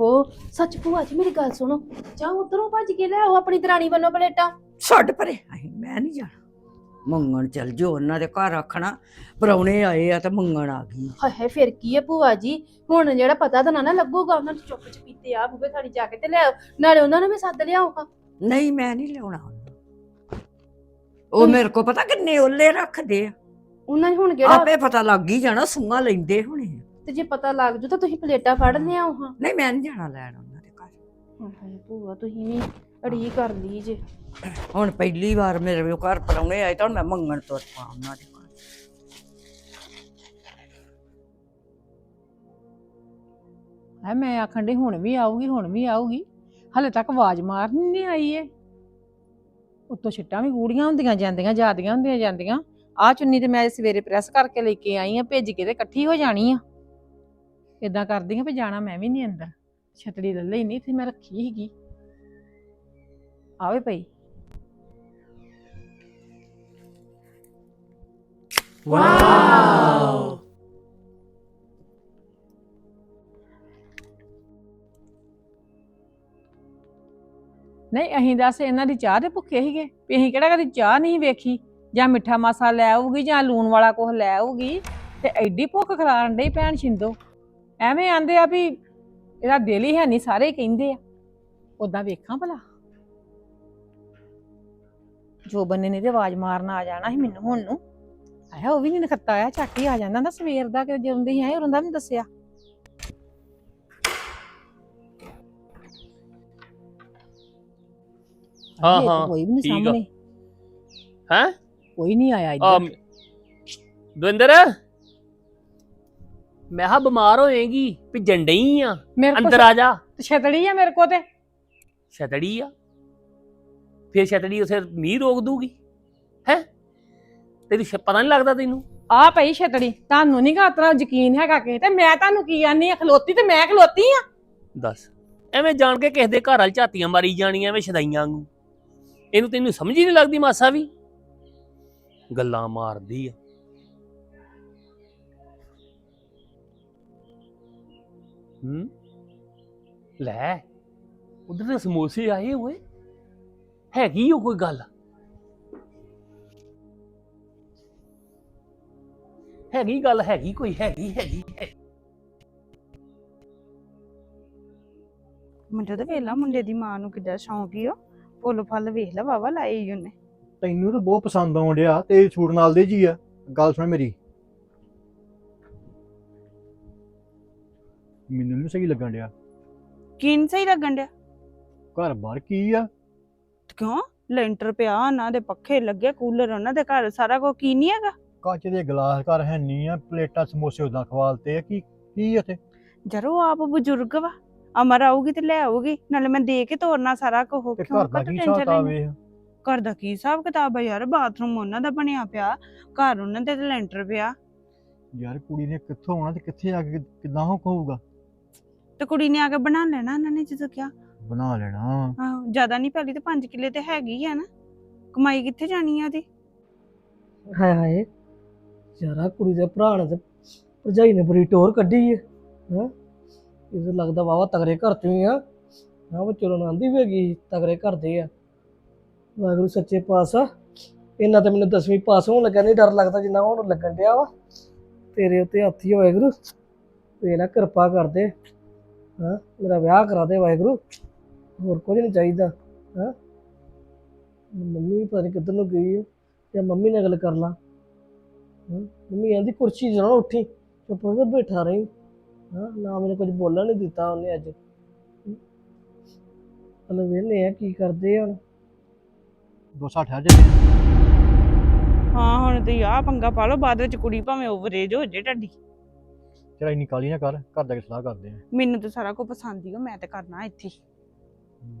ਓਹੋ ਸੱਚ ਭੂਆ ਜੀ ਮੇਰੀ ਗੱਲ ਸੁਣੋ। ਜਾ ਉਧਰੋਂ ਭੱਜ ਕੇ ਲੈ ਆਓ ਆਪਣੀ ਦਰਾਣੀ ਵੱਲੋਂ ਪਲੇਟਾਂ। ਛੱਡ ਪਰੇ ਅਸੀਂ ਮੈਂ ਨਹੀਂ ਜਾਣਾ। ਮੰਗਣ ਚੱਲ ਜੋ ਉਹਨਾਂ ਦੇ ਘਰ ਆਖਣਾ ਪਰੌਣੇ ਆਏ ਆ ਤੇ ਮੰਗਣ ਆ ਗਈ। ਹਾਏ ਫਿਰ ਕੀ ਹੈ ਭੂਆ ਜੀ? ਹੁਣ ਜਿਹੜਾ ਪਤਾ ਤਾਂ ਨਾ ਨਾ ਲੱਗੂਗਾ ਉਹਨਾਂ ਨੂੰ ਚੁੱਪ ਚਪੀਤੇ ਆ ਬੂਬੇ ਥਾੜੀ ਜਾ ਕੇ ਤੇ ਲੈ ਆਓ। ਨਾਲੇ ਉਹਨਾਂ ਨੂੰ ਵੀ ਸੱਦ ਲਿਆਓ ਨਹੀਂ ਮੈਂ ਨਹੀਂ ਲਿਆਉਣਾ ਉਹਨੂੰ ਉਹ ਮੇਰੇ ਕੋ ਪਤਾ ਕਿੰਨੇ ਓਲੇ ਰੱਖਦੇ ਆ। ਉਹਨਾਂ ਨੇ ਹੁਣ ਕਿਹੜਾ ਆਪੇ ਪਤਾ ਲੱਗ ਹੀ ਜਾਣਾ ਸੁੰਗਾ ਲੈਂਦੇ ਹੋਣੇ ਆ। ਤੇ ਜੇ ਪਤਾ ਲੱਗ ਜੂ ਤਾਂ ਤੁਸੀਂ ਪਲੇਟਾਂ ਫੜ ਲਿਆਓ ਹਾਂ। ਨਹੀਂ ਮੈਂ ਨਹੀਂ ਜਾਣਾ ਲੈਣ ਉਹਨਾਂ ਦੇ ਘਰ। ਹਾਏ ਹਾਏ ਭੂਆ ਤੁਸੀਂ ਵੀ ਅੜੀ ਕਰ ਲਈ ਜੇ। ਹੁਣ ਪਹਿਲੀ ਵਾਰ ਮੇਰੇ ਵੀ ਘਰ ਪਰੌਣੇ ਆਏ ਤਾਂ ਹੁਣ ਮੈਂ ਮੰਗਣ ਤੁਰ ਪਾ ਉਹਨਾਂ ਦੇ ਘਰ। ਹੈ ਮੈਂ ਆਖਣ ਡਈ ਹੁਣ ਵੀ ਆਊਗੀ ਹੁਣ ਵੀ ਆਊਗੀ। ਹਲੇ ਤੱਕ ਆਵਾਜ਼ ਮਾਰਨ ਨਹੀਂ ਆਈ ਏ। ਉੱਤੋਂ ਛਿੱਟਾਂ ਵੀ ਗੂੜੀਆਂ ਹੁੰਦੀਆਂ ਜਾਂਦੀਆਂ ਜਾਂਦੀਆਂ ਹੁੰਦੀਆਂ ਜਾਂਦੀਆਂ। ਆ ਚੁੰਨੀ ਤੇ ਮੈਂ ਸਵੇਰੇ ਪ੍ਰੈਸ ਕਰਕੇ ਲੈ ਕੇ ਆਈ ਆ ਭੇਜ ਕੇ ਤੇ ਇਕੱਠੀ ਹੋ ਜਾਣੀ ਆ। ਇਦਾਂ ਕਰਦੀ ਆ ਵੀ ਜਾਣਾ ਮੈਂ ਵੀ ਨਹੀਂ ਅੰਦਰ। ਛਤੜੀ ਲੈ ਲਈ ਨਹੀਂ ਇੱਥੇ ਮੈਂ ਰੱਖੀ ਸੀਗੀ। ਆਵੇ ਪਈ ਨਹੀਂ ਅਹੀਂ ਦੱਸ ਇਹਨਾਂ ਦੀ ਚਾਹ ਦੇ ਭੁੱਖੇ ਸੀਗੇ ਵੀ ਅਸੀਂ ਕਿਹੜਾ ਕਦੀ ਚਾਹ ਨਹੀਂ ਵੇਖੀ? ਜਾਂ ਮਿੱਠਾ ਮਾਸਾ ਲੈ ਆਊਗੀ ਜਾਂ ਲੂਣ ਵਾਲਾ ਕੁਝ ਲੈ ਆਊਗੀ? ਤੇ ਐਡੀ ਭੁੱਖ ਖਲਾਰਨ ਡਈ ਭੈਣ ਛਿੰਦੋ। ਐਵੇਂ ਆਂਦੇ ਆ ਵੀ ਇਹਦਾ ਦਿਲ ਹੀ ਹੈ ਨਹੀਂ ਸਾਰੇ ਹੀ ਕਹਿੰਦੇ ਆ। ਉਦਾਂ ਵੇਖਾਂ ਭਲਾ। ਜੋ ਬੰਨੇ ਨੇ ਤੇ ਆਵਾਜ਼ ਮਾਰਨ ਆ ਜਾਣਾ ਸੀ ਮੈਨੂੰ ਹੁਣ ਨੂੰ। ਆਇਆ ਉਹ ਵੀ ਨਹੀਂ ਨਖੱਤਾ ਆਇਆ ਝੱਟ ਹੀ ਆ ਜਾਂਦਾ ਨਾ ਸਵੇਰ ਦਾ ਕਿ ਜਦੋਂ ਦੀ ਆਏ ਉਦੋਂ ਦਾ ਵੀ ਨੀ ਦੱਸਿਆ। ਹਾਂ, ਹਜੇ ਤਾਂ ਹਾਂ, ਕੋਈ ਵੀ ਨਹੀਂ ਠੀਕ ਆ। ਸਾਹਮਣੇ। ਹੈਂ? ਕੋਈ ਨਹੀਂ ਆਇਆ ਇੱਧਰ। ਦਵਿੰਦਰ? ਮੈਂ ਹਾਂ ਬਿਮਾਰ ਹੋਏਗੀ ਵੀ ਜੰਡਈ ਆ। ਮੇਰੇ ਕੋਲ ਅੰਦਰ ਆ ਜਾ। ਛਤੜੀ ਆ ਮੇਰੇ ਕੋ ਤੇ। ਛਤੜੀ ਆ? ਫਿਰ ਛਤੜੀ ਉਥੇ ਮੀਂਹ ਰੋਕ ਦੂਗੀ। ਹੈ? ਤੈਨੂੰ ਸ਼- ਪਤਾ ਨਹੀਂ ਲੱਗਦਾ ਤੈਨੂੰ? ਆ ਪਈ ਛਤੜੀ ਤੁਹਾਨੂੰ ਨਹੀਂ ਗਾਤਰਾ ਯਕੀਨ ਹੈਗਾ ਕਿ ਤੇ ਮੈਂ ਤੁਹਾਨੂੰ ਕੀ ਆਨੀ ਆ ਖਲੋਤੀ ਤੇ ਮੈਂ ਖਲੋਤੀ ਆ। ਦੱਸ ਐਵੇਂ ਜਾਣ ਕੇ ਕਿਸੇ ਦੇ ਘਰ ਵਾਲ ਝਾਤੀਆਂ ਮਾਰੀ ਜਾਣੀਆਂ ਐਵੇਂ ਛਦਾਈਆਂ ਵਾਂਗੂ। ਇਹਨੂੰ ਤੈਨੂੰ ਸਮਝ ਹੀ ਨਹੀਂ ਲੱਗਦੀ ਮਾਸਾ ਵੀ। ਗੱਲਾਂ ਮਾਰਦੀ ਆ। ਹੂੰ? ਲੈ ਉਧਰ ਤੇ ਸਮੋਸੇ ਆਏ ਹੋਏ ਹੈਗੀ ਉਹ ਕੋਈ ਗੱਲ? ਹੈਗੀ ਗੱਲ ਹੈਗੀ ਕੋਈ ਹੈਗੀ ਹੈਗੀ ਹੈਗੀ। ਮੁੰਡੇ ਤੇ ਵੇਖ ਲਾ ਮੁੰਡੇ ਦੀ ਮਾਂ ਨੂੰ ਕਿੱਡਾ ਸ਼ੌਂਕ ਈ ਓ ਫੁੱਲ ਫਲ ਵੇਖ ਲਾ ਵਾਵਾ ਲਾਏ ਈ ਉਹਨੇ। ਤੈਨੂੰ ਤਾਂ ਬਹੁਤ ਪਸੰਦ ਆਉਣ ਡਿਆ ਤੇ ਸੂਟ ਨਾਲ ਦੇ ਜੀ ਆ। ਗੱਲ ਸੁਣ ਮੇਰੀ। ਮੈਨੂੰ ਨਹੀਂ ਸਹੀ ਲੱਗਣ ਡਿਆ। ਕੀ ਨੀ ਸਹੀ ਲੱਗਣ ਡਿਆ? ਘਰ ਬਾਹਰ ਕੀ ਆ? ਤੇ ਕਿਉਂ? ਲੈਂਟਰ ਪਿਆ ਉਹਨਾਂ ਦੇ ਪੱਖੇ ਲੱਗੇ ਕੂਲਰ ਉਹਨਾਂ ਦੇ ਘਰ ਸਾਰਾ ਕੁਝ ਕੀ ਨਹੀਂ ਹੈਗਾ? ਕੱਚ ਦੇ ਗਲਾਸ ਘਰ ਹੈ ਨਹੀਂ ਆ ਪਲੇਟਾਂ ਸਮੋਸੇ ਉਦਾਂ ਖਵਾਲਤੇ ਆ ਕੀ ਕੀ ਇੱਥੇ ਜਰੋ ਆਪ ਬਜ਼ੁਰਗ ਵਾ। ਅਮਰ ਆਊਗੀ ਤੇ ਲੈ ਆਊਗੀ ਨਾਲੇ ਮੈਂ ਦੇ ਕੇ ਤੋਰਨਾ ਸਾਰਾ ਕੁਝ ਤੇ ਕਿਉਂ ਘਰ ਦਾ ਕੀ ਹਿਸਾਬ ਘਰ ਦਾ ਕੀ ਹਿਸਾਬ ਕਿਤਾਬ ਆ ਯਾਰ ਬਾਥਰੂਮ ਉਹਨਾਂ ਦਾ ਬਣਿਆ ਪਿਆ ਘਰ ਉਹਨਾਂ ਦੇ ਤੇ ਲੈਂਟਰ ਪਿਆ। ਯਾਰ ਕੁੜੀ ਨੇ ਕਿੱਥੋਂ ਆਉਣਾ ਤੇ ਕਿੱਥੇ ਆ ਕੇ ਕਿੱਦਾਂ ਹੋ ਕਹੂਗਾ ਤੇ ਕੁੜੀ ਨੇ ਆ ਕੇ ਬਣਾ ਲੈਣਾ ਉਹਨਾਂ ਨੇ ਜਦੋਂ ਕਿਹਾ। ਬਣਾ ਲੈਣਾ। ਆਹੋ ਜ਼ਿਆਦਾ ਨਹੀਂ ਪੈਲੀ ਤੇ 5 ਕਿੱਲੇ ਤੇ ਹੈਗੀ ਆ ਨਾ। ਕਮਾਈ ਕਿੱਥੇ ਜਾਣੀ ਆ ਉਹਦੀ? ਹਾਏ ਹਾਏ ਯਾਰਾ ਕੁੜੀ ਦੇ ਭਰਾ ਨੇ ਤੇ ਭਰਜਾਈ ਨੇ ਬੜੀ ਟੋਰ ਕੱਢੀ ਹੈ ਹੈ? ਇਹ ਤਾਂ ਲੱਗਦਾ ਵਾਵਾ ਤਗੜੇ ਘਰ ਹੀ ਆ। ਹਾਂ ਉਹ ਚਲੋ ਆਂਦੀ ਵੀ ਹੈਗੀ ਤਗੜੇ ਘਰ ਦੇ ਆ। ਵਾਹਿਗੁਰੂ ਸੱਚੇ ਪਾਤਸ਼ਾਹ ਇਹਨਾਂ ਤੇ ਮੈਨੂੰ ਦਸਵੀਂ ਪਾਸ ਹੋਣ ਲੱਗਾ ਨਹੀਂ ਡਰ ਲੱਗਦਾ ਜਿੰਨਾ ਹੁਣ ਲੱਗਣ ਡਿਆ ਵਾ। ਤੇਰੇ ਉੱਤੇ ਹੱਥ ਹੀ ਆ ਵਾਹਿਗੁਰੂ। ਤੇ ਨਾ ਕਿਰਪਾ ਕਰ ਦੇ ਹਾਂ ਮੇਰਾ ਵਿਆਹ ਕਰਾ ਦੇ ਵਾਹਿਗੁਰੂ ਹੋਰ ਕੁਝ ਨਹੀਂ ਚਾਹੀਦਾ ਹਾਂ ਮੰਮੀ ਪਤਾ ਨਹੀਂ ਕਿੱਧਰ ਨੂੰ ਗਈ ਹੈ ਜਾਂ ਮੰਮੀ ਨਾਲ ਗੱਲ ਕਰ ਲਾਂ ਹਾਂ ਮੰਮੀ ਕਹਿੰਦੀ ਕੁਰਸੀ ਜਣਾ ਉੱਠੀ ਚੁੱਪ ਕਰਕੇ ਬੈਠਾ ਰਹੀ ਹਾਂ ਨਾ ਮੈਨੂੰ ਕੁਝ ਬੋਲਣ ਨਹੀਂ ਦਿੱਤਾ ਉਹਨੇ ਅੱਜ ਚਲੋ ਵੇਲੇ ਆ ਕੀ ਕਰਦੇ ਆ ਹੁਣ ਦੋ ਸੱਠ ਠਹਿਰ ਜੇ ਹਾਂ ਹੁਣ ਤੇ ਆ ਪੰਗਾ ਪਾ ਲਓ ਬਾਅਦ ਵਿੱਚ ਕੁੜੀ ਭਾਵੇਂ ਓਵਰੇਜ ਹੋ ਜੇ ਤੁਹਾਡੀ ਤੇਰਾ ਇੰਨੀ ਕਾਲੀ ਨਾ ਕਰ ਘਰ ਦਾ ਸਲਾਹ ਕਰਦੇ ਆ। ਮੈਨੂੰ ਤਾਂ ਸਾਰਾ ਕੁਝ ਪਸੰਦ ਹੀ ਹੋ ਮੈਂ ਤੇ ਕਰਨਾ ਇੱਥੇ ਹੀ।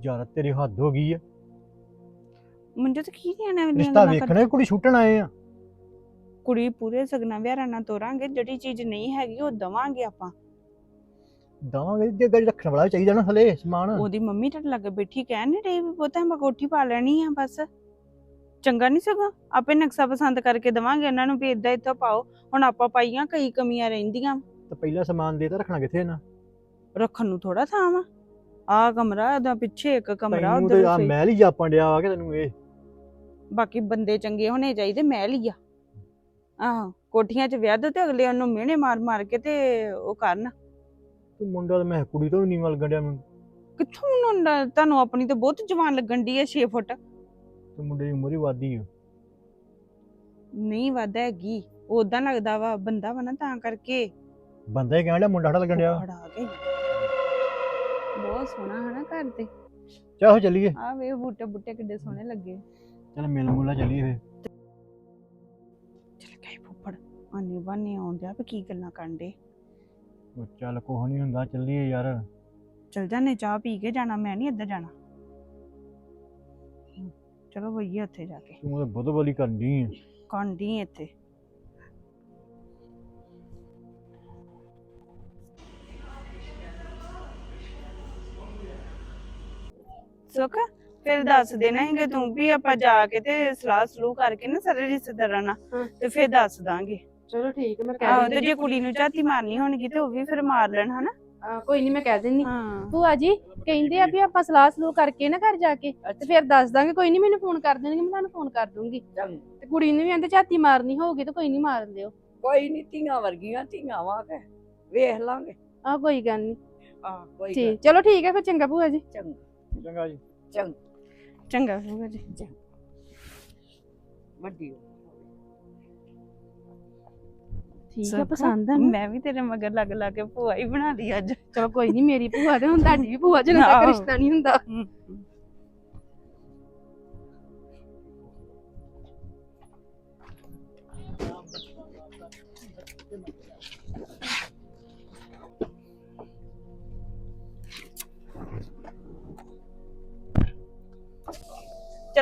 ਯਾਰ ਤੇਰੀ ਹੱਦ ਹੋ ਗਈ ਆ। ਮੈਨੂੰ ਤਾਂ ਕੀ ਲੈਣਾ ਵੀ ਰਿਸ਼ਤਾ ਵੇਖਣਾ ਕੁੜੀ ਛੁੱਟਣ ਆਏ ਆ। ਕੁੜੀ ਪੂਰੇ ਸਗਨਾ ਵਿਹਾਰਾਂ ਨਾਲ ਤੋਰਾਂਗੇ ਜਿਹੜੀ ਚੀਜ਼ ਨਹੀਂ ਹੈਗੀ ਉਹ ਦਵਾਂਗੇ ਆਪਾਂ। ਦਵਾਂਗੇ ਜੇ ਗੱਲ ਰੱਖਣ ਵਾਲਾ ਵੀ ਚਾਹੀਦਾ ਨਾ ਹਲੇ ਸਮਾਨ। ਉਹਦੀ ਮੰਮੀ ਤੁਹਾਡੇ ਲੱਗੇ ਬੈਠੀ ਕਹਿ ਨਹੀਂ ਰਹੀ ਵੀ ਪੁੱਤ ਮੈਂ ਕੋਠੀ ਪਾ ਲੈਣੀ ਆ ਬਸ। ਚੰਗਾ ਨਹੀਂ ਸਗੋਂ? ਆਪੇ ਨਕਸ਼ਾ ਪਸੰਦ ਕਰਕੇ ਦਵਾਂਗੇ ਉਹਨਾਂ ਨੂੰ ਵੀ ਇਦਾਂ ਇੱਥੋਂ ਪਾਓ। ਹੁਣ ਆਪਾਂ ਪਾਈਆਂ ਕਈ ਕਮੀਆਂ ਰਹਿੰਦੀਆਂ। ਤੇ ਪਹਿਲਾ ਸਮਾਨ ਦੇ ਤਾਂ ਰੱਖਣਾ ਕਿੱਥੇ ਨਾ? ਰੱਖਣ ਨੂੰ ਥੋੜਾ ਥਾਂ ਵਾ। ਆ ਕਮਰਾ ਉਹਦਾ ਪਿੱਛੇ ਇੱਕ ਕਮਰਾ ਤੈਨੂੰ ਉਧਰ ਤੇ ਆ ਮਹਿਲ ਹੀ ਜਾਪਣ ਡਿਆ ਵਾ ਕਿ ਤੈਨੂੰ ਇਹ? ਬਾਕੀ ਬੰਦੇ ਚੰਗੇ ਹੋਣੇ ਚਾਹੀਦੇ ਮਹਿਲ ਹੀ ਆ। ਆਹੋ ਕੋਠੀਆਂ 'ਚ ਵਿਆਹ ਤੇ ਅਗਲੇ ਉਹਨੂੰ ਮਿਹਣੇ ਮਾਰ ਮਾਰ ਕੇ ਤੇ ਉਹ ਕਰਨ। ਤੂੰ ਮੁੰਡਾ ਤੇ ਮੈਂ ਕੁੜੀ ਤੋਂ ਵੀ ਨਹੀਂ ਮਲ ਗੰਡਿਆ ਮੈਨੂੰ। ਕਿੱਥੋਂ ਉਹਨਾਂ ਤੁਹਾਨੂੰ ਆਪਣੀ ਤੇ ਬਹੁਤ ਜਵਾਨ ਲੱਗਣ ਦੀ ਹੈ 6 ਫੁੱਟ। ਤੇ ਮੁੰਡੇ ਦੀ ਉਮਰ ਹੀ ਵਾਦੀ ਆ। ਨਹੀਂ ਵੱਧ ਹੈਗੀ। ਉਦਾਂ ਲੱਗਦਾ ਵਾ ਬੰਦਾ ਵਾ ਨਾ ਤਾਂ ਕਰਕੇ। ਬੰਦਾ ਹੀ ਕਹਿਣ ਡਿਆ ਮੁੰਡਾ ਸਾਡਾ ਲੱਗਣ ਡਿਆ। ਖੜਾ ਕੇ। ਬਹੁਤ ਸੋਹਣਾ ਹੈ ਨਾ ਘਰ ਤੇ। ਚਾਹੋ ਚੱਲੀਏ। ਆ ਵੇ ਬੂਟੇ ਬੂਟੇ ਕਿੱਡੇ ਸੋਹਣੇ ਲੱਗੇ। ਚੱਲ ਮਿਲ ਮੁਲਾ ਚੱਲੀਏ ਫੇ ਚਲ ਗਏ ਫੁੱਫੜ ਆਨੇ ਬਾਨੇ ਆਉਂਦਿਆ ਵੀ ਕੀ ਗੱਲਾਂ ਕਰਦੇ ਉਹ ਚੱਲ ਕੁਛ ਨਹੀਂ ਹੁੰਦਾ ਚੱਲੀਏ ਯਾਰ। ਚਲ ਜਾਨੇ ਚਾਹ ਪੀ ਕੇ ਜਾਣਾ ਮੈਂ ਨਹੀਂ ਇੱਧਰ ਜਾਣਾ। ਹਮ, ਚਲੋ ਬਈਏ ਉੱਥੇ ਜਾ ਕੇ। ਤੂੰ ਤਾਂ ਬਹੁਤ ਬਲੀ ਕਰਨੀ ਆ। ਕਾਂਡੀ ਇੱਥੇ। ਸੁੱਖ? ਫਿਰ ਦੱਸ ਦੇਣਾ ਹੈਗਾ ਤੂੰ ਵੀ ਆਪਾਂ ਜਾ ਕੇ ਤੇ ਸਲਾਹ ਸਲੂਹ ਕਰਕੇ ਨਾ ਸਾਰੇ ਰਿਸ਼ਤੇਦਾਰਾਂ ਨਾਲ ਹਾਂ। ਤੇ ਫਿਰ ਦੱਸ ਦਾਂਗੇ। ਚਲੋ ਠੀਕ ਹੈ ਮੈਂ ਆਹੋ ਕਹਿ ਤੇ ਦਿੰਦੀ ਜੇ ਕੁੜੀ ਨੂੰ ਝਾਤੀ ਮਾਰਨੀ ਹੋਣਗੀ ਤੇ ਉਹ ਵੀ ਫਿਰ ਮਾਰ ਲੈਣ ਹਨਾ? ਹਾਂ, ਕੋਈ ਨਹੀਂ ਮੈਂ ਕਹਿ ਦਿੰਦੀ। ਹਾਂ। ਭੂਆ ਜੀ ਕਹਿੰਦੇ ਆ ਵੀ ਆਪਾਂ ਸਲਾਹ ਸਲੂਹ ਕਰਕੇ ਨਾ ਘਰ ਜਾ ਕੇ ਤੇ ਫਿਰ ਦੱਸ ਦਾਂਗੇ ਕੋਈ ਨਹੀਂ ਮੈਨੂੰ ਫੋਨ ਕਰ ਦੇਣਗੇ ਮੈਂ ਤੁਹਾਨੂੰ ਫੋਨ ਕਰ ਦੂੰਗੀ। ਤੇ ਕੁੜੀ ਨੂੰ ਵੀ ਕਹਿੰਦੇ ਝਾਤੀ ਮਾਰਨੀ ਹੋਊਗੀ ਤਾਂ ਕੋਈ ਨਹੀਂ ਮਾਰ ਦਿਓ। ਕੋਈ ਨਹੀਂ ਧੀਆਂ ਵਰਗੀਆਂ ਧੀਆਂ ਵਾਂਗੇ ਵੇਖ ਲਾਂਗੇ। ਆਹ ਕੋਈ ਗੱਲ ਨਹੀਂ ਆ ਕੋਈ ਗੱਲ ਠੀਕ ਚਲੋ ਠੀਕ ਹੈ ਫਿਰ ਚੰਗਾ ਭੂਆ ਜੀ। ਚੰਗਾ। ਚੰਗਾ ਜੀ। ਚੰਗਾ। ਚੰਗਾ ਹੋਗਾ ਜੀ। ਵੱਡੀ ਹੋ। ਠੀਕ ਹੈ ਪਸੰਦ ਆ ਨਾ? ਮੈਂ ਵੀ ਤੇਰੇ ਮਗਰ ਲੱਗ ਲੱਗ ਕੇ ਭੂਆ ਹੀ ਬਣਾ ਲਈ ਅੱਜ। ਚਲੋ ਕੋਈ ਨਹੀਂ ਮੇਰੀ ਭੂਆ ਤੇ ਹੁਣ ਤੁਹਾਡੀ ਵੀ ਭੂਆ ਜਦੋਂ ਤੱਕ ਆਹੋ। ਰਿਸ਼ਤਾ ਨਹੀਂ ਹੁੰਦਾ।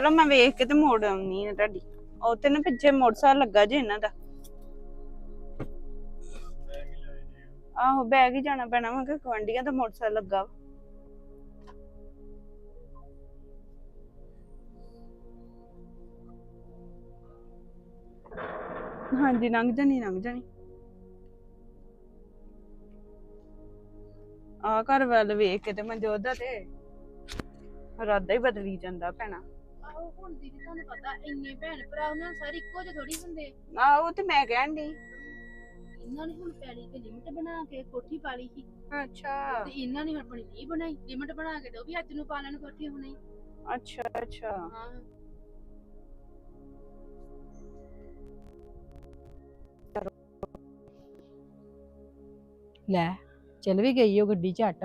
ਚਲੋ ਮੈਂ ਵੇਖ ਕੇ ਤੇ ਮੋੜ ਆਉਣੀ ਆ ਤੁਹਾਡੀ। ਉਹ ਤੇ ਨਾ ਪਿੱਛੇ ਮੋਟਰਸਾਈਕਲ ਲੱਗਾ ਜੇ ਇਹਨਾਂ ਦਾ। ਆਹੋ, ਬੈਗ ਹੀ ਜਾਣਾ ਪੈਣਾ ਵਾ ਕਿ ਗਵਾਂਡੀਆਂ ਦਾ ਮੋਟਰਸਾਈਕਲ ਲੱਗਾ ਵਾ। ਹਾਂਜੀ, ਲੰਘ ਜਾਣੀ ਲੰਘ ਜਾਣੀ। ਆ ਘਰ ਵੱਲ ਵੇਖ ਕੇ ਤੇ ਮਨਜੋਤ ਦਾ ਤੇ ਇਰਾਦਾ ਹੀ ਬਦਲੀ ਜਾਂਦਾ ਭੈਣਾ। ਦੀਦੀ ਤੁਹਾਨੂੰ ਪਤਾ ਇੰਨੇ ਭੈਣ ਭਰਾ ਉਹਨਾਂ ਸਾਰੇ ਇੱਕੋ ਜਿਹੇ ਥੋੜੀ ਹੁੰਦੇ। ਆ ਉਹ ਤੇ ਮੈਂ ਕਹਿਣ ਦੀ ਇਹਨਾਂ ਨੇ ਹੁਣ ਪੈਲੀ ਤੇ ਲਿਮਟ ਬਣਾ ਕੇ ਕੋਠੀ ਪਾ ਲਈ ਸੀ। ਅੱਛਾ। ਤੇ ਇਹਨਾਂ ਨੇ ਆਪਣੀ ਨਹੀਂ ਬਣਾਈ ਲਿਮਟ ਬਣਾ ਕੇ ਤੇ ਉਹ ਵੀ ਅੱਜ ਨੂੰ ਪਾ ਲੈਣ ਕੋਠੀ ਹੁਣੇ। ਅੱਛਾ ਅੱਛਾ। ਹਾਂ। ਲੈ ਚਲ ਵੀ ਗਈ ਉਹ ਗੱਡੀ ਝੱਟ।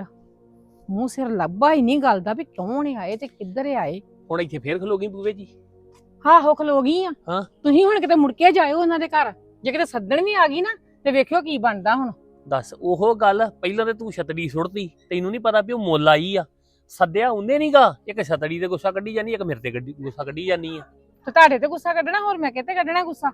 ਮੂੰਹ ਸਿਰ ਲੱਭਾ ਹੀ ਨਹੀਂ ਗੱਲ ਦਾ ਵੀ ਕੌਣ ਆਏ ਤੇ ਕਿੱਧਰ ਆਏ। ਹੁਣ ਇੱਥੇ ਫੇਰ ਖਲੋਗੀ ਬੂਵੇ ਜੀ? ਆਹੋ ਖਲੋ ਗਈ ਆ। ਹਾਂ। ਤੁਸੀਂ ਹੁਣ ਕਿਤੇ ਮੁੜ ਕੇ ਜਾਇਓ ਉਹਨਾਂ ਦੇ ਘਰ। ਜੇ ਕਿਤੇ ਸੱਦਣ ਵੀ ਆ ਗਈ ਨਾ ਤੇ ਵੇਖਿਓ ਕੀ ਬਣਦਾ ਹੁਣ। ਦੱਸ ਉਹ ਗੱਲ ਪਹਿਲਾਂ ਤੇ ਤੂੰ ਛਤੜੀ ਸੁੱਟਦੀ ਤੈਨੂੰ ਨਹੀਂ ਪਤਾ ਵੀ ਉਹ ਮੁੱਲ ਆਈ ਆ। ਸੱਦਿਆ ਉਹਨੇ ਨਹੀਂਗਾ ਇੱਕ ਛਤੜੀ ਤੇ ਗੁੱਸਾ ਕੱਢੀ ਜਾਨੀ ਇੱਕ ਮੇਰੇ ਤੇ ਗੱਡੀ ਗੁੱਸਾ ਕੱਢੀ ਜਾਨੀ ਆ। ਤੇ ਤੁਹਾਡੇ ਤੇ ਗੁੱਸਾ ਕੱਢਣਾ ਹੋਰ ਮੈਂ ਕਿਤੇ ਕੱਢਣਾ ਗੁੱਸਾ?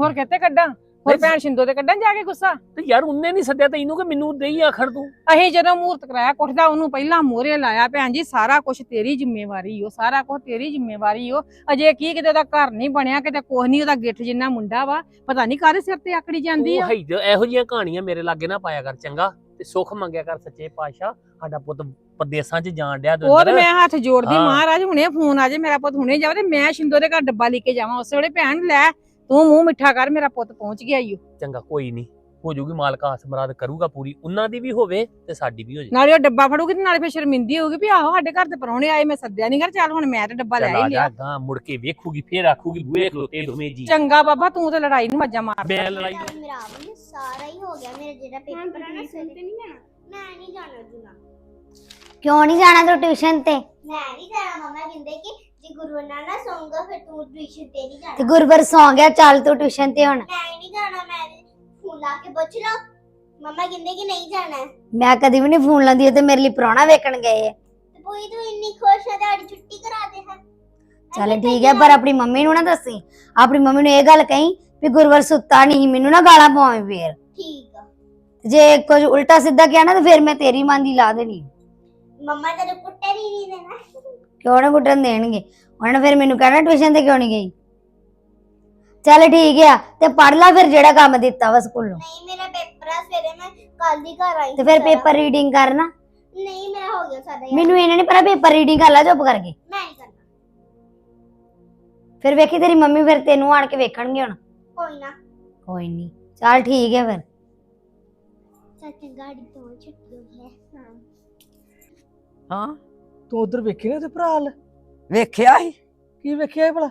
ਹੋਰ ਕਿਤੇ ਕੱਢਾਂ? ਹੋਰ ਭੈਣ ਸ਼ਿੰਦੋ ਤੇ ਕੱਢਣ ਜਾ ਕੇ ਗੁੱਸਾ? ਤੇ ਯਾਰ ਉਹਨੇ ਨਹੀਂ ਸੱਦਿਆ ਤੈਨੂੰ ਕਿ ਮੈਨੂੰ ਦੇਈ ਆਖਣ ਤੂੰ? ਅਸੀਂ ਜਦੋਂ ਮੂਰਤ ਕਰਾਇਆ ਕੁੱਟਦਾ ਉਹਨੂੰ ਪਹਿਲਾਂ ਮੋਹਰੇ ਲਾਇਆ ਭੈਣ ਜੀ ਸਾਰਾ ਕੁਝ ਤੇਰੀ ਜ਼ਿੰਮੇਵਾਰੀ ਓ ਸਾਰਾ ਕੁਝ ਤੇਰੀ ਜ਼ਿੰਮੇਵਾਰੀ ਓ। ਅਜੇ ਕੀ ਕਿਤੇ ਉਹਦਾ ਘਰ ਨਹੀਂ ਬਣਿਆ ਕਿਤੇ ਕੁਝ ਨਹੀਂ ਉਹਦਾ ਗਿੱਠ ਜਿੰਨਾ ਮੁੰਡਾ ਵਾ ਪਤਾ ਨਹੀਂ ਕਾਹਦੇ ਸਿਰ ਤੇ ਆਕੜੀ ਜਾਂਦੀ ਆ। ਹੈਦ ਇਹੋ ਜਿਹੀਆਂ ਕਹਾਣੀਆਂ ਮੇਰੇ ਲਾਗੇ ਨਾ ਪਾਇਆ ਕਰ ਚੰਗਾ। ਤੇ ਸੁੱਖ ਮੰਗਿਆ ਕਰ ਸੱਚੇ ਪਾਤਸ਼ਾਹ ਸਾਡਾ ਪੁੱਤ ਪਰਦੇਸਾਂ 'ਚ ਜਾਣ ਡਿਆ ਉਹ ਤੇ ਮੈਂ ਹੱਥ ਜੋੜਦੀ। ਮਹਾਰਾਜ ਹੁਣੇ ਫੋਨ ਆ ਜੇ ਮੇਰਾ ਪੁੱਤ ਹੁਣੇ ਜਾਵੇ ਤੇ ਮੈਂ ਸ਼ਿੰਦੋ ਦੇ ਘਰ ਡੱਬਾ ਲੈ ਕੇ ਜਾਵਾਂ ਉਸੇ ਵੇਲੇ ਭੈਣ ਲੈ ਤੂੰ ਮੂੰਹ ਮਿੱਠਾ ਕਰ ਮੇਰਾ ਪੁੱਤ ਪਹੁੰਚ ਗਿਆ ਈ ਓ। ਚੰਗਾ ਕੋਈ ਨਹੀਂ ਹੋ ਜਾਊਗੀ ਮਾਲਕ ਆਸ ਮੁਰਾਦ ਕਰੂਗਾ ਪੂਰੀ। ਉਹਨਾਂ ਦੀ ਵੀ ਹੋਵੇ ਤੇ ਸਾਡੀ ਵੀ ਹੋ ਜਾਏ ਨਾਲੇ ਉਹ ਡੱਬਾ ਫੜੂਗੀ ਤੇ ਨਾਲੇ ਫਿਰ ਸ਼ਰਮਿੰਦੀ ਹੋਊਗੀ ਵੀ ਆਹੋ ਸਾਡੇ ਘਰ ਤੇ ਪਰੌਣੇ ਆਏ ਮੈਂ ਸੱਦਿਆ ਨਹੀਂ ਕਰ ਚੱਲ ਹੁਣ ਮੈਂ ਤੇ ਡੱਬਾ ਲੈ ਚੱਲ ਆ ਹੀ ਲਿਆ। ਜਾ ਗਾਂ ਮੁੜ ਕੇ ਵੇਖੂਗੀ ਫੇਰ ਆਖੂਗੀ ਬੂਏ ਖਲੋਤੇ ਦੋਵੇਂ ਜੀ। ਚੰਗਾ ਬਾਬਾ ਤੂੰ ਤੇ ਲੜਾਈ ਨੂੰ ਮੱਜਾ ਮਾਰ। ਮੈਂ ਲੜਾਈ ਮੇਰਾ ਵੀ ਸਾਰਾ ਹੀ ਹੋ ਗਿਆ ਮੇਰਾ ਜਿਹੜਾ ਪੇਪਰ ਹੈ ਨਾ ਸਵੇਰੇ ਨਹੀਂ ਜਾਣਾ? ਮੈਂ ਨਹੀਂ ਜਾਣਾ ਜੁਨਾ। ਕਿਉਂ ਨਹੀਂ ਜਾਣਾ ਤੂੰ ਟਿਊਸ਼ਨ ਤੇ? ਮੈਂ ਨਹੀਂ ਜਾਣਾ ਮਮਾ ਕਹਿੰਦੇ ਕਿ ਜੇ ਗੁਰੂ ਨਾ ਸੌਂਗਾ ਫਿਰ ਤੂੰ ਟਿਊਸ਼ਨ ਤੇ ਨਹੀਂ ਤੇ ਜਾਣਾ ਗੁਰਵਰ ਸੌ ਗਿਆ ਚੱਲ ਤੂੰ ਟਿਊਸ਼ਨ ਤੇ ਹੁਣ। ਮੈਂ ਨਹੀਂ ਜਾਣਾ ਮੈਂ ਫੋਨ ਲਾ ਕੇ ਪੁੱਛ ਲਓ। ਮਮਾ ਕਹਿੰਦੇ ਕਿ ਨਹੀਂ ਜਾਣਾ। ਹੈ। ਮੈਂ ਕਦੀ ਵੀ ਨਹੀਂ ਫੋਨ ਲਾਉਂਦੀ ਉਹ ਤੇ ਮੇਰੇ ਲਈ ਪ੍ਰਾਹੁਣਾ ਵੇਖਣ ਗਏ ਆ। ਤੇ ਕੋਈ ਤੂੰ ਇੰਨੀ ਖੁਸ਼ ਹੈ ਤੁਹਾਡੀ ਛੁੱਟੀ ਕਰਾ ਦੇ ਹਾਂ। ਚੱਲ ਠੀਕ ਹੈ ਪਰ ਆਪਣੀ ਮੰਮੀ ਨੂੰ ਨਾ ਦੱਸੀ। ਆਪਣੀ ਮੰਮੀ ਨੂੰ ਇਹ ਗੱਲ ਕਹੀਂ ਵੀ ਗੁਰਵਰ ਸੁੱਤਾ ਨਹੀਂ ਮੈਨੂੰ ਨਾ ਗਾਲਾਂ ਪਾਵੇਂ ਫੇਰ। ਠੀਕ ਆ। ਜੇ ਕੁਝ ਉਲਟਾ ਸਿੱਧਾ ਕਿਹਾ ਨਾ ਤੇ ਫਿਰ ਮੈਂ ਤੇਰੀ ਮਨ ਦੀ ਲਾ ਦੇਣੀ। ਮਮਾ ਤੈਨੂੰ ਕੁੱਟੇ ਵੀ ਨਹੀਂ ਦੇਣਾ। ਕਿਉਂ ਨਾ ਕੁੱਟਣ ਦੇਣਗੇ? ਉਹਨਾਂ ਨੇ ਫਿਰ ਮੈਨੂੰ ਕਹਿਣਾ ਟਿਊਸ਼ਨ ਤੇ ਕਿਉਂ ਨਹੀਂ ਗਈ? ਚੱਲ ਠੀਕ ਆ ਤੇ ਪੜ ਲੈ ਫਿਰ ਜਿਹੜਾ ਕੰਮ ਦਿੱਤਾ ਵਾ ਸਕੂਲੋਂ। ਨਹੀਂ ਮੇਰਾ ਪੇਪਰ ਆ ਸਵੇਰੇ ਮੈਂ ਕੱਲ ਦੀ ਘਰ ਆਈ ਤੇ ਫਿਰ। ਪੇਪਰ ਰੀਡਿੰਗ ਕਰਨਾ? ਨਹੀਂ ਮੇਰਾ ਹੋ ਗਿਆ ਯਾਰ। ਮੈਨੂੰ ਇਹਨਾਂ ਨਹੀਂ ਪਤਾ ਪੇਪਰ ਰੀਡਿੰਗ ਕਰ ਲੈ ਚੁੱਪ ਕਰਕੇ। ਮੈਂ ਨਹੀਂ ਕਰਨਾ। ਫਿਰ ਵੇਖੀ ਤੇਰੀ ਮੰਮੀ ਫਿਰ ਤੈਨੂੰ ਆਣ ਕੇ ਵੇਖਣਗੇ ਹੁਣ। ਕੋਈ ਨਾ। ਕੋਈ ਨਹੀਂ ਚੱਲ ਠੀਕ ਹੈ ਫਿਰ। ਚਾਚਾ ਗਾੜੀ ਤੋਂ ਛੁੱਟੀ ਹੋਈ ਹੈ। ਹਾਂ। ਹਾਂ ਤੂੰ ਉਧਰ ਵੇਖੀ ਨਾ ਤੇ ਭਰਾ ਵੱਲ? ਵੇਖਿਆ ਸੀ। ਕੀ ਵੇਖਿਆ ਇਹ ਭਲਾ?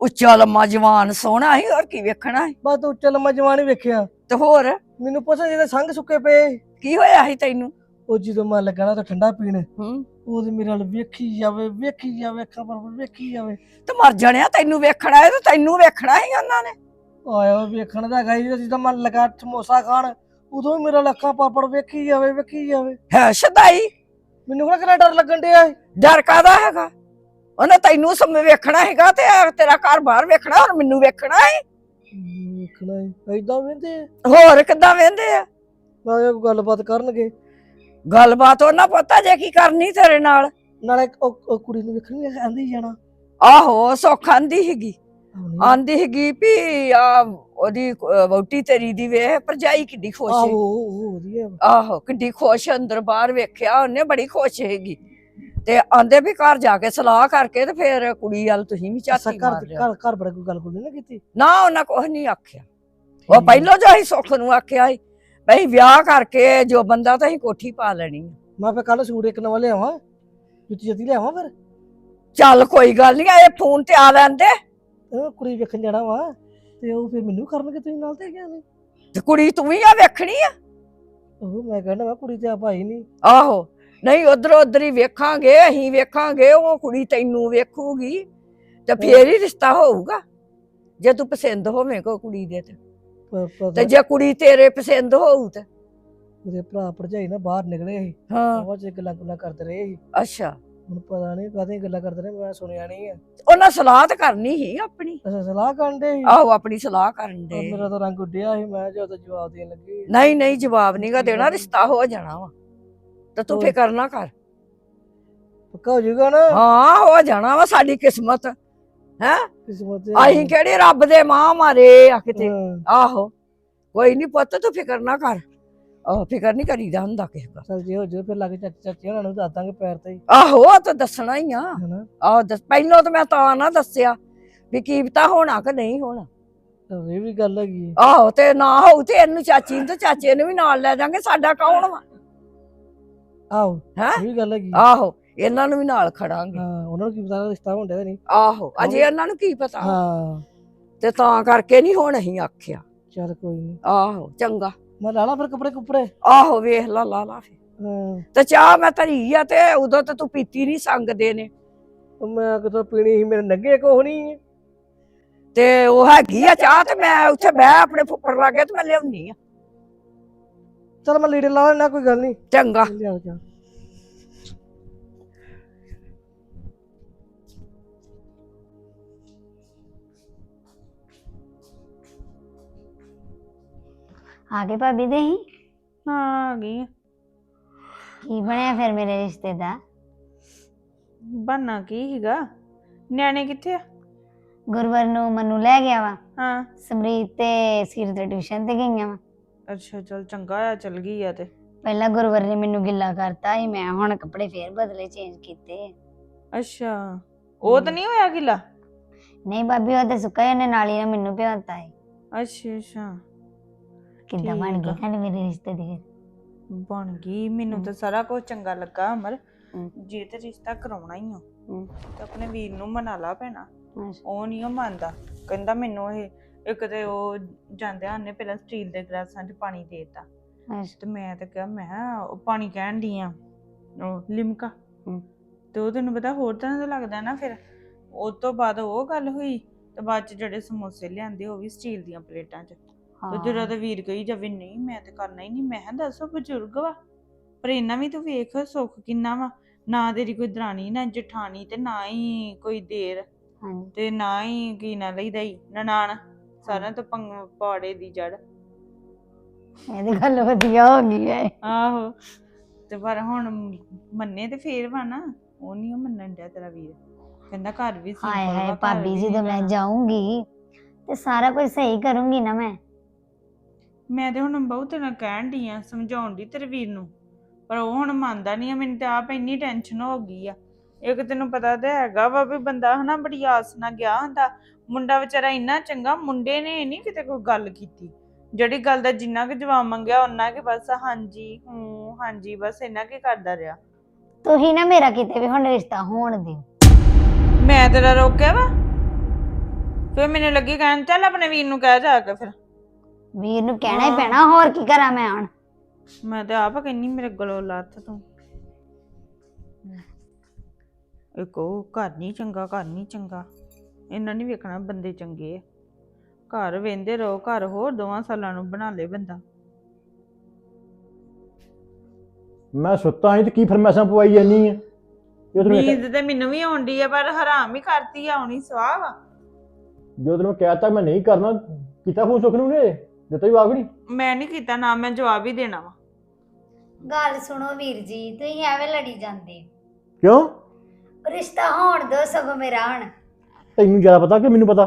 ਉੱਚਾ ਲੰਮਾ ਜਵਾਨ ਸੋਹਣਾ ਸੀ ਹੋਰ ਕੀ ਵੇਖਣਾ ਸੀ? ਬਸ ਤੂੰ ਉੱਚਾ ਲੰਮਾ ਜਵਾਨ ਹੀ ਵੇਖਿਆ। ਤੇ ਹੋਰ? ਮੈਨੂੰ ਪੁੱਛ ਜਿਹਦੇ ਸੰਗ ਸੁੱਕੇ ਪਏ ਕੀ ਹੋਇਆ ਸੀ ਤੈਨੂੰ? ਉਹ ਜਦੋਂ ਮਨ ਲੱਗਾ ਨਾ ਤਾਂ ਠੰਡਾ ਪੀਣ। ਹੂੰ। ਉਹਦੇ ਮੇਰੇ ਨਾਲ ਵੇਖੀ ਜਾਵੇ ਵੇਖੀ ਜਾਵੇ ਅੱਖਾਂ ਪਰ ਵੇਖੀ ਜਾਵੇ। ਤੇ ਮਰ ਜਾਣਿਆ ਤੈਨੂੰ ਵੇਖਣਾ ਹੈ ਤੇ ਤੈਨੂੰ ਵੇਖਣਾ ਸੀ ਉਹਨਾਂ ਨੇ? ਆਇਆ ਵੇਖਣ ਦਾ ਗਾਈ ਜਦੋਂ ਮਨ ਲੱਗਾ ਸਮੋਸਾ ਖਾਣ ਉਦੋਂ ਮੇਰਾ ਲੱਖਾਂ ਪਾਪੜ ਵੇਖੀ ਜਾਵੇ ਵੇਖੀ ਜਾਵੇ। ਹੈ ਸ਼ਦਾਈ। ਮੈਨੂੰ ਕਿਹੜਾ ਕਿੰਨਾ ਡਰ ਲੱਗਣ ਡਿਆ ਸੀ। ਡਰ ਕਾਦਾ ਹੈਗਾ? ਉਹਨੇ ਤੈਨੂੰ ਸਮ ਵੇਖਣਾ ਹੈਗਾ ਤੇ ਇਹ ਤੇਰਾ ਘਰ ਬਾਹਰ ਵੇਖਣਾ ਹੁਣ ਮੈਨੂੰ ਵੇਖਣਾ ਹੈ? ਹਮ, ਵੇਖਣਾ ਹੈ। ਐਦਾਂ ਵੇਂਦੇ ਹੋਰ ਕਿੱਦਾਂ ਵੇਂਦੇ ਆ? ਮੈਂ ਕਿਹਾ ਕੋਈ ਗੱਲਬਾਤ ਕਰਨਗੇ। ਗੱਲਬਾਤ ਉਹਨਾਂ ਪਤਾ ਜੇ ਕੀ ਕਰਨੀ ਤੇਰੇ ਨਾਲ? ਨਾਲੇ ਉਹ ਉਹ ਕੁੜੀ ਨੂੰ ਵੇਖਣ ਵੀ ਆਂਦੀ ਜਾਣਾ। ਆਹੋ ਸੁੱਖ ਆਂਦੀ ਹੈਗੀ ਆਂਦੀ ਹੈਗੀ ਵੀ ਆ ਉਹਦੀ ਵਹੁਟੀ ਤੇਰੀ ਦੀ ਵੇਖ ਭਰਜਾਈ ਕਿੱਡੀ ਖੁਸ਼ ਹੈ। ਵਾ। ਆਹੋ ਕਿੱਡੀ ਖੁਸ਼ ਅੰਦਰ ਬਾਹਰ ਵੇਖਿਆ ਉਹਨੇ ਬੜੀ ਖੁਸ਼ ਹੈਗੀ ਤੇ ਆਂਦੇ ਵੀ ਘਰ ਜਾ ਕੇ ਸਲਾਹ ਕਰਕੇ ਤੇ ਫਿਰ ਕੁੜੀ ਵੱਲ ਤੁਸੀਂ ਵੀ ਚਾਤੀ ਮਾਰ ਲਿਓ ਘਰ ਘਰ ਬੜਾ ਕੋਈ ਗੱਲ ਕੋਈ ਨਾ ਕੀਤੀ? ਨਾ ਉਹਨਾਂ ਕੁਛ ਨਹੀਂ ਆਖਿਆ। ਉਹ ਪਹਿਲਾਂ ਜੋ ਹੀ ਸੁੱਖ ਨੂੰ ਆਖਿਆ ਸੀ ਬਈ ਵਿਆਹ ਕਰਕੇ ਜੋ ਬੰਦਾ ਤਾਂ ਹੀ ਕੋਠੀ ਪਾ ਲੈਣੀ। ਮੈਂ ਫੇ ਕੱਲ ਸੂਟ ਇੱਕ ਨਵਾਂ ਲਿਆਵਾਂ ਜੁੱਤੀ ਜੱਤੀ ਲਿਆਵਾਂ ਫਿਰ? ਚੱਲ ਕੋਈ ਗੱਲ ਨਹੀਂ ਇਹ ਫੋਨ ਤੇ ਆ ਲੈਂਦੇ। ਉਹ ਕੁੜੀ ਵੇਖਣ ਜਾਣਾ ਵਾ ਤੇ ਉਹ ਫਿਰ ਮੈਨੂੰ ਕਰਨਗੇ ਤੁਸੀਂ ਨਾਲ ਤੇ ਗਿਆ ਨਹੀਂ ਤੇ ਕੁੜੀ ਤੂੰ ਵੀ ਆ ਵੇਖਣੀ ਆ? ਉਹ ਮੈਂ ਕਹਿੰਦਾ ਵਾ ਕੁੜੀ ਤੇ ਆ ਭਾਈ ਨਹੀਂ। ਆਹੋ ਨਹੀਂ ਉਧਰ ਉਧਰ ਹੀ ਵੇਖਾਂਗੇ ਅਸੀਂ ਵੇਖਾਂਗੇ ਉਹ ਕੁੜੀ ਤੈਨੂੰ ਵੇਖੂਗੀ ਤੇ ਫੇਰ ਹੀ ਰਿਸ਼ਤਾ ਹੋਊਗਾ ਜੇ ਤੂੰ ਪਸੰਦ ਹੋਵੇਂ ਕੋ ਕੁੜੀ ਦੇ ਤੇ। ਤੇ ਜੇ ਕੁੜੀ ਤੇਰੇ ਪਸੰਦ ਹੋਊ ਤੇ। ਮੇਰੇ ਭਰਾ ਭਰਜਾਈ ਨਾ ਬਾਹਰ ਨਿਕਲੇ ਸੀ। ਹਾਂ। ਉਹ ਚ ਗੱਲਾਂ ਗੁੱਲਾਂ ਕਰਦੇ ਰਹੇ ਸੀ। ਅੱਛਾ। ਹੁਣ ਪਤਾ ਨਹੀਂ ਕਾਹਦੀਆਂ ਗੱਲਾਂ ਕਰਦੇ ਰਹੇ ਮੈਂ ਸੁਣਿਆ ਨਹੀਂ ਆ। ਉਹਨਾਂ ਸਲਾਹ ਤਾਂ ਕਰਨੀ ਸੀ ਆਪਣੀ। ਅੱਛਾ ਸਲਾਹ ਕਰਨ ਦੇ ਸੀ? ਆਹੋ ਆਪਣੀ ਸਲਾਹ ਕਰਨ ਦੇ। ਮੇਰਾ ਤਾਂ ਰੰਗ ਉੱਡਿਆ ਸੀ ਮੈਂ ਜਦੋਂ ਜਵਾਬ ਦੇਣ ਲੱਗੀ। ਨਹੀਂ ਨਹੀਂ ਜਵਾਬ ਨਹੀਂਗਾ ਦੇਣਾ ਰਿਸ਼ਤਾ ਹੋ ਜਾਣਾ ਵਾ। ਤੇ ਤੂੰ। ਫਿਕਰ ਨਾ ਕਰ। ਪੱਕਾ ਹੋ ਜਾਊਗਾ ਨਾ? ਹਾਂ ਹੋ ਜਾਣਾ ਵਾ ਸਾਡੀ ਕਿਸਮਤ। ਹੈ? ਕਿਸਮਤ ਅਸੀਂ ਕਿਹੜੇ ਰੱਬ ਦੇ ਮਾਂ ਮਾਰੇ ਆ ਕਿਤੇ? ਆਹੋ ਕੋਈ ਨਹੀਂ ਪੁੱਤ ਤੂੰ ਫਿਕਰ ਨਾ ਕਰ। ਆਹ ਫਿਕਰ ਨਹੀਂ ਕਰੀਦਾ ਹੁੰਦਾ ਕਿਸੇ ਦਾ। ਚੱਲ ਜੇ ਹੋ ਜਾਊ ਫਿਰ ਲੱਗ ਚਾਚੀ ਚਾਚੀ ਉਹਨਾਂ ਨੂੰ ਦੱਸ ਦਾਂਗੇ ਪੈਰ ਤੇ ਹੀ। ਆਹੋ ਉਹ ਤਾਂ ਦੱਸਣਾ ਹੀ ਆ। ਹਨਾ? ਆਹ ਦੱਸ ਪਹਿਲਾਂ ਤਾਂ ਮੈਂ ਤਾਂ ਨਾ ਦੱਸਿਆ ਵੀ ਕੀ ਪਤਾ ਹੋਣਾ ਕਿ ਨਹੀਂ ਹੋਣਾ। ਤਾਂ ਇਹ ਵੀ ਗੱਲ ਹੈਗੀ ਹੈ। ਆਹੋ ਤੇ ਨਾ ਹੋਊ ਤੇ ਇਹਨੂੰ ਚਾਚੀ ਨੂੰ ਤੇ ਚਾਚੇ ਨੂੰ ਵੀ ਨਾਲ ਲੈ ਜਾਾਂਗੇ ਸਾਡਾ ਕੌਣ ਵਾ? ਆਹੋ ਹੈਂ? ਇਹ ਵੀ ਗੱਲ ਹੈਗੀ ਹੈ। ਆਹੋ ਇਹਨਾਂ ਨੂੰ ਵੀ ਨਾਲ ਖੜਾਂਗੇ। ਹਾਂ ਉਹਨਾਂ ਨੂੰ ਕੀ ਪਤਾ ਰਿਸ਼ਤਾ ਹੁੰਦਾ ਨਹੀਂ। ਆਹੋ ਅਜੇ ਇਹਨਾਂ ਨੂੰ ਕੀ ਪਤਾ? ਹਾਂ। ਤੇ ਤਾਂ ਕਰਕੇ ਨਹੀਂ ਹੁਣ ਅਸੀਂ ਆਖਿਆ। ਚੱਲ ਕੋਈ ਨਹੀਂ ਆਹੋ ਚੰਗਾ। ਮੈਂ ਲਾ ਲਾ ਫਿਰ ਕੱਪੜੇ ਕੁਪੜੇ। ਆਹੋ ਵੇਖ ਲਾ ਲਾ ਲਾ ਫਿਰ। ਹਾਂ। ਤੇ ਚਾਹ ਮੈਂ ਧਰੀ ਆ ਤੇ ਉਦੋਂ ਤੇ ਤੂੰ ਪੀਤੀ ਨਹੀਂ ਸੰਗਦੇ ਨੇ। ਉਹ ਮੈਂ ਕਿਤੋਂ ਪੀਣੀ ਸੀ ਮੇਰੇ ਨੰਗੇ ਕੋਹ ਨਹੀਂ ਤੇ ਉਹ ਹੈਗੀ ਆ ਚਾਹ ਤੇ ਮੈਂ ਉੱਥੇ ਬਹਿ ਆਪਣੇ ਫੁੱਫੜ ਲਾਗੇ ਤੇ ਮੈਂ ਲਿਆਉਣੀ ਆ। ਚਲ ਮੈਂ ਲੀੜੇ ਲਾ ਲੈਣਾ ਕੋਈ ਗੱਲ ਨਹੀਂ ਚੰਗਾ। ਲਿਆਓ ਚਾਹ। ਆ ਗਏ ਭਾਬੀ ਦੇ ਹੀ? ਹਾਂ ਆ ਗਈ ਆ। ਕੀ ਬਣਿਆ ਫਿਰ ਮੇਰੇ ਰਿਸ਼ਤੇ ਦਾ? ਬਹਾਨਾ ਕੀ ਹੀਗਾ ਨਿਆਣੇ ਕਿੱਥੇ ਆ? ਗੁਰਵਰ ਨੂੰ ਮਨੂੰ ਲੈ ਗਿਆ ਵਾ। ਹਾਂ। ਸਮਰੀਤ ਤੇ ਸੀਰਤ ਟਿਊਸ਼ਨ ਤੇ ਗਈਆਂ ਵਾ। ਅੱਛਾ ਚਲ ਚੰਗਾ ਆ ਚਲ ਗਈ ਆ ਤੇ। ਪਹਿਲਾਂ ਗੁਰਵਰ ਨੇ ਮੈਨੂੰ ਗਿੱਲਾ ਕਰਤਾ ਸੀ ਮੈਂ ਹੁਣ ਕੱਪੜੇ ਫੇਰ ਬਦਲੇ ਚੇਂਜ ਕੀਤੇ ਅੱਛਾ ਉਹ ਤਾਂ ਨਹੀਂ ਹੋਇਆ ਗਿਲਾ? ਨਹੀਂ ਭਾਬੀ ਉਹ ਤੇ ਸੁੱਕਾ ਹੀ ਉਹਨੇ ਨਾਲ ਹੀ ਨਾ ਮੈਨੂੰ ਭਿਉਂਤਾ ਹੈ ਅੱਛਾ ਅੱਛਾ। ਕਿੱਦਾਂ ਬਣ ਠੀਕ। ਤੁਹਾਡੇ ਮੇਰੇ ਰਿਸ਼ਤੇ ਦੀ? ਬਣ ਗਈ ਮੈਨੂੰ ਤਾਂ ਸਾਰਾ ਕੁਝ ਚੰਗਾ ਲੱਗਾ ਅਮਰ ਹਮ। ਜੇ ਤੇ ਰਿਸ਼ਤਾ ਕਰਾਉਣਾ ਹੀ ਆ। ਤਾਂ ਆਪਣੇ ਵੀਰ ਨੂੰ ਮਨਾ ਲਾ ਪੈਣਾ। ਉਹ ਨਹੀਂ ਉਹ ਮੰਨਦਾ ਕਹਿੰਦਾ ਮੈਨੂੰ ਇਹ ਇੱਕ ਤੇ ਉਹ ਜਾਂਦੇ ਨੇ ਪਹਿਲਾਂ ਸਟੀਲ ਦੇ ਗਲਾਸਾਂ 'ਚ ਪਾਣੀ ਦੇਤਾ ਤੇ ਮੈਂ ਤਾਂ ਕਿਹਾ ਮੈਂ ਕਿਹਾ ਉਹ ਪਾਣੀ ਕਹਿਣ ਦੀ ਆ ਉਹ ਲਿਮਕਾ ਹਮ। ਤੇ ਉਹ ਤੈਨੂੰ ਪਤਾ ਹੋਰ ਤਰ੍ਹਾਂ ਦਾ ਲੱਗਦਾ ਨਾ ਫਿਰ ਉਸ ਤੋਂ ਬਾਅਦ ਉਹ ਗੱਲ ਹੋਈ ਤੇ ਬਾਅਦ ਚ ਜਿਹੜੇ ਸਮੋਸੇ ਲਿਆਂਦੇ ਉਹ ਵੀ ਸਟੀਲ ਦੀਆਂ ਪਲੇਟਾਂ 'ਚ ਤੇ ਜਿਹੜਾ ਤੇ ਵੀਰ ਕਹੀ ਜਾਵੇ ਨਹੀਂ ਮੈਂ ਤੇ ਕਰਨਾ ਹੀ ਨਹੀਂ। ਮੈਂ ਕਿਹਾ ਦੱਸੋ ਬਜ਼ੁਰਗ ਵਾ। ਪਰ ਇਹਨਾਂ ਵੀ ਤੂੰ ਵੇਖ ਸੁੱਖ ਕਿੰਨਾ ਵਾ। ਨਾ ਤੇਰੀ ਕੋਈ ਦਰਾਣੀ ਨਾ ਜਠਾਣੀ ਤੇ ਨਾ ਹੀ ਕੋਈ ਦੇਰ ਹਾਂਜੀ। ਤੇ ਨਾ ਹੀ ਕੀ ਨਾ ਲਈਦਾ ਹੀ ਨਨਾਣ। ਸਾਰਿਆਂ ਤੋਂ ਪੰਗ ਪਾੜੇ ਦੀ ਜੜ। ਇਹ ਤੇ ਗੱਲ ਵਧੀਆ ਹੋ ਗਈ ਹੈ ਆਹੋ। ਤੇ ਪਰ ਹੁਣ ਮੰਨੇ ਤੇ ਫੇਰ ਵਾ ਨਾ। ਉਹ ਨਹੀਂ ਮੰਨਣ ਡਿਆ ਤੇਰਾ ਵੀਰ। ਕਹਿੰਦਾ ਘਰ ਵੀ ਸੀ ਹਾਏ ਹਾਏ ਭਾਬੀ ਜਦੋਂ ਨੀ ਮੈਂ। ਜਾਊਂਗੀ ਤੇ ਸਾਰਾ ਕੁਝ ਸਹੀ ਕਰੂੰਗੀ ਨਾ ਮੈਂ। ਮੈਂ ਤੇ ਹੁਣ ਬਹੁਤ ਨਾਲ ਕਹਿਣ ਡਈ ਆ ਸਮਝਾਉਣ ਦੀ ਤੇਰੇ ਵੀਰ ਨੂੰ। ਪਰ ਉਹ ਹੁਣ ਮੰਨਦਾ ਨਹੀਂ ਆ ਮੈਨੂੰ ਤੇ ਆਪ ਇੰਨੀ ਟੈਨਸ਼ਨ ਹੋ ਗਈ ਆ। ਇੱਕ ਤੈਨੂੰ ਪਤਾ ਤੇ ਹੈਗਾ ਵਾ ਵੀ ਬੰਦਾ ਹਨਾ ਬੜੀ ਆਸ ਨਾਲ ਗਿਆ ਹੁੰਦਾ। ਮੁੰਡਾ ਵਿਚਾਰਾ ਇੰਨਾ ਚੰਗਾ ਮੁੰਡੇ ਨੇ ਨਹੀਂ ਕਿਤੇ ਕੋਈ ਗੱਲ ਕੀਤੀ। ਜਿਹੜੀ ਗੱਲ ਦਾ ਜਿੰਨਾ ਕੁ ਜਵਾਬ ਮੰਗਿਆ ਉਹਨਾਂ ਕਿ ਬਸ ਹਾਂਜੀ ਹੂੰ ਹਾਂਜੀ ਬਸ ਇੰਨਾ ਕੀ ਕਰਦਾ ਰਿਹਾ। ਤੁਸੀਂ ਨਾ ਮੇਰਾ ਕਿਤੇ ਵੀ ਹੁਣ ਰਿਸ਼ਤਾ ਹੋਣ ਦਿਓ। ਮੈਂ ਤੇਰਾ ਰੋਕਿਆ ਵਾ? ਫਿਰ ਮੈਨੂੰ ਲੱਗੀ ਕਹਿਣ ਚੱਲ ਆਪਣੇ ਵੀਰ ਨੂੰ ਕਹਿ ਜਾ ਕੇ ਫਿਰ। ਵੀਰ ਨੂੰ ਕਹਿਣਾ ਹੀ ਹਾਂ। ਪੈਣਾ ਹੋਰ ਕੀ ਕਰਾਂ ਮੈਂ ਹੁਣ? ਮੈਂ ਤੇ ਆਪ ਕਹਿੰਨੀ ਮੇਰੇ ਗਲੋਂ ਲੱਥ ਤੂੰ। ਇੱਕ ਉਹ ਘਰ ਨਹੀਂ ਚੰਗਾ ਘਰ ਨਹੀਂ ਚੰਗਾ। ਇਹਨਾਂ ਨਹੀਂ ਵੇਖਣਾ ਬੰਦੇ ਚੰਗੇ ਆ। ਘਰ ਵੇਂਦੇ ਰਹੋ ਘਰ ਹੋਰ ਦੋਵਾਂ ਸਾਲਾਂ ਨੂੰ ਬਣਾ ਲੇ ਬੰਦਾ। ਮੈਂ ਸੁੱਤਾ ਸੀ ਤੇ ਕੀ ਫਰਮੈਸ਼ਾਂ ਪਵਾਈ ਜਾਨੀ ਆ? ਜੋ ਤੈਨੂੰ ਨੀਂਦ ਤੇ ਮੈਨੂੰ ਵੀ ਆਉਂਦੀ ਆ ਪਰ ਹਰਾਮ ਹੀ ਕਰਤੀ ਆ ਆਉਣੀ ਸਵਾਹ ਵਾ। ਜੋ ਤੈਨੂੰ ਕਹਿਤਾ ਮੈਂ ਨਹੀਂ ਕਰਨਾ ਕੀਤਾ ਫੋਨ ਸੁੱਖ ਨੂੰ ਨੇ ਦਿੱਤਾ ਹੀ ਵਾਗੜੀ? ਮੈਂ ਨਹੀਂ ਕੀਤਾ ਨਾ ਮੈਂ ਜਵਾਬ ਹੀ ਦੇਣਾ ਵਾ। ਗੱਲ ਸੁਣੋ ਵੀਰ ਜੀ ਤੁਸੀਂ ਐਵੇਂ ਲੜੀ ਜਾਂਦੇ ਕਿਉਂ? ਰਿਸ਼ਤਾ ਹੋਣ ਦਿਓ ਸਗੋਂ ਮੇਰਾ ਹੁਣ। ਤੈਨੂੰ ਜ਼ਿਆਦਾ ਪਤਾ ਕਿ ਮੈਨੂੰ ਪਤਾ?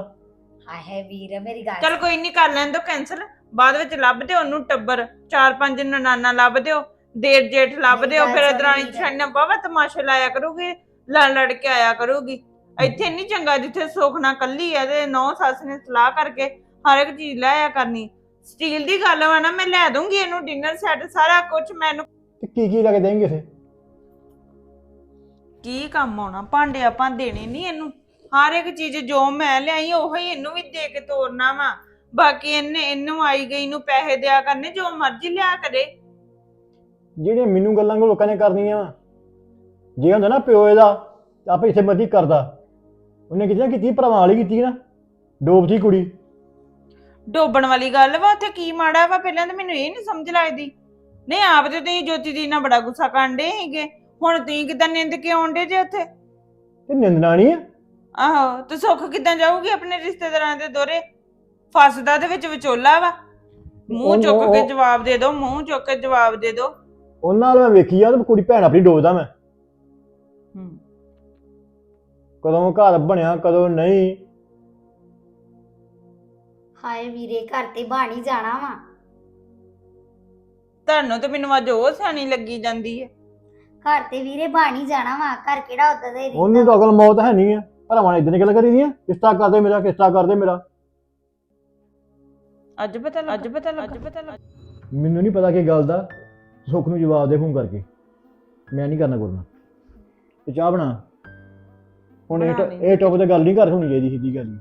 ਹਾਏ ਵੀਰ ਮੇਰੀ ਗੱਲ ਚਲ ਕੋਈ ਨਹੀਂ ਕਰ ਲੈਣ ਦੋ ਕੈਂਸਲ ਬਾਅਦ ਵਿੱਚ ਲੱਭ ਦਿਓ ਉਹਨੂੰ ਟੱਬਰ। ਚਾਰ ਪੰਜ ਨਨਾਨਾ ਲੱਭ ਦਿਓ ਦੇਰ ਜੇਠ ਲੱਭ ਮੇਰੀ ਦਿਓ ਗੱਲ ਫਿਰ ਸੁਣ ਦਰਾਣੀ ਬਾਵਾ ਤਮਾਸ਼ੇ ਲਾਇਆ ਕਰੂਗੀ ਲੜ ਲੜ ਕੇ ਆਇਆ ਕਰੂਗੀ। ਇੱਥੇ ਨਹੀਂ ਚੰਗਾ ਜਿੱਥੇ ਸੁੱਖ ਕੱਲੀ ਆ ਤੇ ਨੌ ਸੱਸ ਨੇ ਸਲਾਹ ਕਰਕੇ ਹਰ ਇੱਕ ਚੀਜ਼ ਲੈ ਆਇਆ ਕਰਨੀ। ਸਟੀਲ ਦੀ ਗੱਲ ਵਾ ਨਾ ਮੈਂ ਲੈ ਦੂੰਗੀ ਇਹਨੂੰ ਡਿਨਰ ਸੈੱਟ ਸਾਰਾ ਕੁਝ ਮੈਨੂੰ ਤੇ ਕੀ ਕੀ ਲੱਗ ਦੇਣਗੇ ਇਥੇ ਕੀ ਕੰਮ ਆਉਣਾ? ਭਾਂਡੇ ਆਪਾਂ ਦੇਣੇ ਨਹੀਂ ਇਹਨੂੰ। ਹਰ ਇੱਕ ਚੀਜ਼ ਜੋ ਮੈਂ ਲਿਆਈ ਉਹੀ ਇਹਨੂੰ ਵੀ ਦੇ ਕੇ ਤੋਰਨਾ ਵਾ। ਬਾਕੀ ਇਹਨੇ ਇਹਨੂੰ ਆਈ ਗਈ ਨੂੰ ਪੈਸੇ ਦਿਆ ਕਰਨੇ ਜੋ ਮਰਜ਼ੀ ਲਿਆ ਕਰੇ। ਜਿਹੜੀਆਂ ਮੈਨੂੰ ਗੱਲਾਂ ਲੋਕਾਂ ਨੇ ਕਰਨੀਆਂ ਵਾਂ। ਜੇ ਹੁੰਦਾ ਨਾ ਪਿਓ ਇਹਦਾ ਤਾਂ ਆਪੇ ਇੱਥੇ ਮਰਜ਼ੀ ਕਰਦਾ। ਉਹਨੇ ਕੀਤੀ ਨਾ ਕੀਤੀ ਭਰਾਵਾਂ ਵਾਲੀ ਕੀਤੀ ਨਾ। ਡੋਬਤੀ ਕੁੜੀ। ਡੋਬਣ ਵਾਲੀ ਗੱਲ ਵਾ ਉੱਥੇ ਕੀ ਮਾੜਾ ਵਾ? ਪਹਿਲਾਂ ਤਾਂ ਮੈਨੂੰ ਇਹ ਨਹੀਂ ਸਮਝ ਲੱਗਦੀ। ਨਹੀਂ ਆਪ ਤੇ ਤੁਸੀਂ ਜੋਤੀ ਦੀ ਨਾਲ ਬੜਾ ਗੁੱਸਾ ਕਾਂਡੇ ਸੀਗੇ। ਹੁਣ ਤੁਸੀਂ ਕਿਦਾਂ ਨਿੰਦ ਕੇ ਆਉਂਦੇ ਜੇ ਉੱਥੇ? ਤੇ ਨਿੰਦਣਾ ਨਹੀਂ ਆ? ਆਹੋ ਤੇ ਸੁੱਖ ਕਿਦਾਂ ਜਾਊਗੀ ਆਪਣੇ ਰਿਸ਼ਤੇਦਾਰਾਂ ਦੇ ਦੋਰੇ? ਫਸਦਾ ਦੇ ਵਿੱਚ ਵਿਚੋਲਾ ਵਾ। ਮੂੰਹ ਚੁੱਕ ਕੇ ਜਵਾਬ ਦੇ ਦਿਓ ਮੂੰਹ ਚੁੱਕ ਕੇ ਜਵਾਬ ਦੇ ਦਿਓ। ਉਹਨਾਂ ਨਾਲ ਮੈਂ ਵੇਖੀ ਆ ਤੇ ਕੁੜੀ ਭੈਣ ਆਪਣੀ ਡੋਬਦਾ ਮੈਂ। ਹੂੰ। ਕਦੋਂ ਘਰ ਬਣਿਆ ਕਦੋਂ ਨਹੀਂ। ਹਾਏ ਵੀਰੇ ਘਰ ਤੇ ਬਾਣੀ ਜਾਣਾ ਵਾ। ਤੁਹਾਨੂੰ ਤੇ ਮੈਨੂੰ ਅੱਜ ਉਹ ਸਿਆਣੀ ਲੱਗੀ ਜਾਂਦੀ ਹੈ ਘਰ ਤੇ ਵੀਰੇ ਬਾਣੀ ਜਾਣਾ ਵਾ ਘਰ ਕਿਹੜਾ ਉਦਾਂ ਦਾ ਹੀ ਉਹਨੂੰ ਤਾਂ ਅਕਲ ਮੌਤ ਹੈ ਨਹੀਂ ਆ ਭਰਾਵਾਂ ਨੇ ਇਦਾਂ ਦੀ ਗੱਲ ਕਰੀ ਦੀਆਂ ਕਿਸ਼ਤਾ ਕਰਦੇ ਮੇਰਾ ਕਿਸ਼ਤਾ ਕਰਦੇ ਮੇਰਾ ਅੱਜ ਪਤਾ ਲੱਗਾ ਅੱਜ ਪਤਾ ਲੱਗਾ ਅੱਜ ਪਤਾ ਲੱਗਾ। ਮੈਨੂੰ ਨਹੀਂ ਪਤਾ ਕੀ ਗੱਲ ਦਾ ਸੁੱਖ ਨੂੰ ਜਵਾਬ ਦੇ ਫੋਨ ਕਰਕੇ। ਮੈਂ ਨਹੀਂ ਕਰਨਾ ਕਰਨਾ। ਤੇ ਚਾਹ ਬਣਾ। ਹੁਣ ਇਹ ਬਣਾ ਟ- ਲਈ। ਇਹ ਟੋਪ ਤੇ ਗੱਲ ਨਹੀਂ ਕਰ ਹੋਣੀ ਚਾਹੀਦੀ ਸਿੱਧੀ ਗੱਲ